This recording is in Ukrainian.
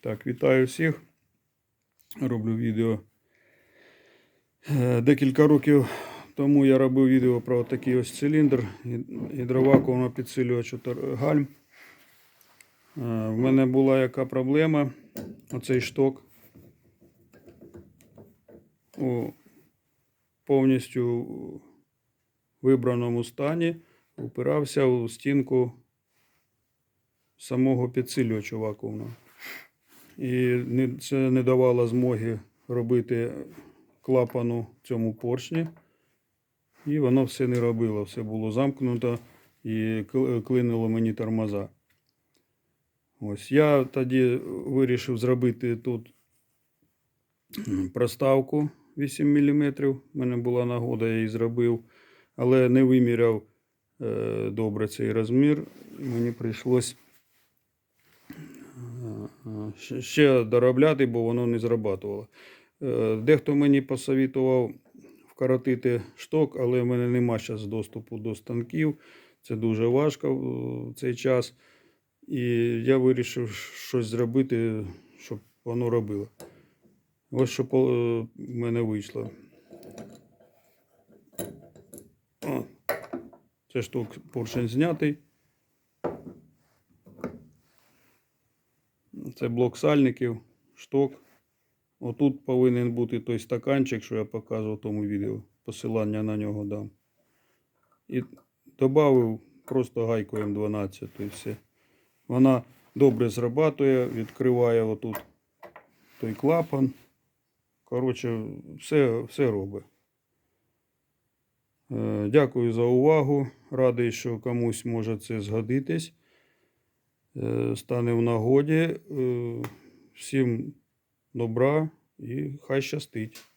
Так, вітаю всіх. Роблю відео. Е, Декілька років тому я робив відео про такий ось циліндр гід- гідровакуумно підсилювач гальм. Е, В мене була яка проблема. Оцей шток у повністю вибраному стані упирався у стінку самого підсилювача вакуумного. І це не давало змоги робити клапану цьому поршні. І воно все не робило, все було замкнуто і клинило мені тормоза. Ось я тоді вирішив зробити тут проставку 8 мм. У мене була нагода, я її зробив, але не виміряв е, добре цей розмір. Мені прийшлось ще- доробляти, бо воно не зрабатувало. Е, Дехто мені посовітував вкоротити шток, але в мене нема зараз доступу до станків. Це дуже важко в цей час. І я вирішив щось зробити, щоб воно робило. Ось що е, в мене вийшло. О, це шток поршень знятий. Це блок сальників, шток. Отут повинен бути той стаканчик, що я показував в тому відео. Посилання на нього дам. І додав просто гайку М12 і все. Вона добре зрабатує, відкриває отут той клапан. Коротше, все, все робить. Е, Дякую за увагу. Радий, що комусь може це згодитись. Е, Стане в нагоді. Е, Всім добра і хай щастить.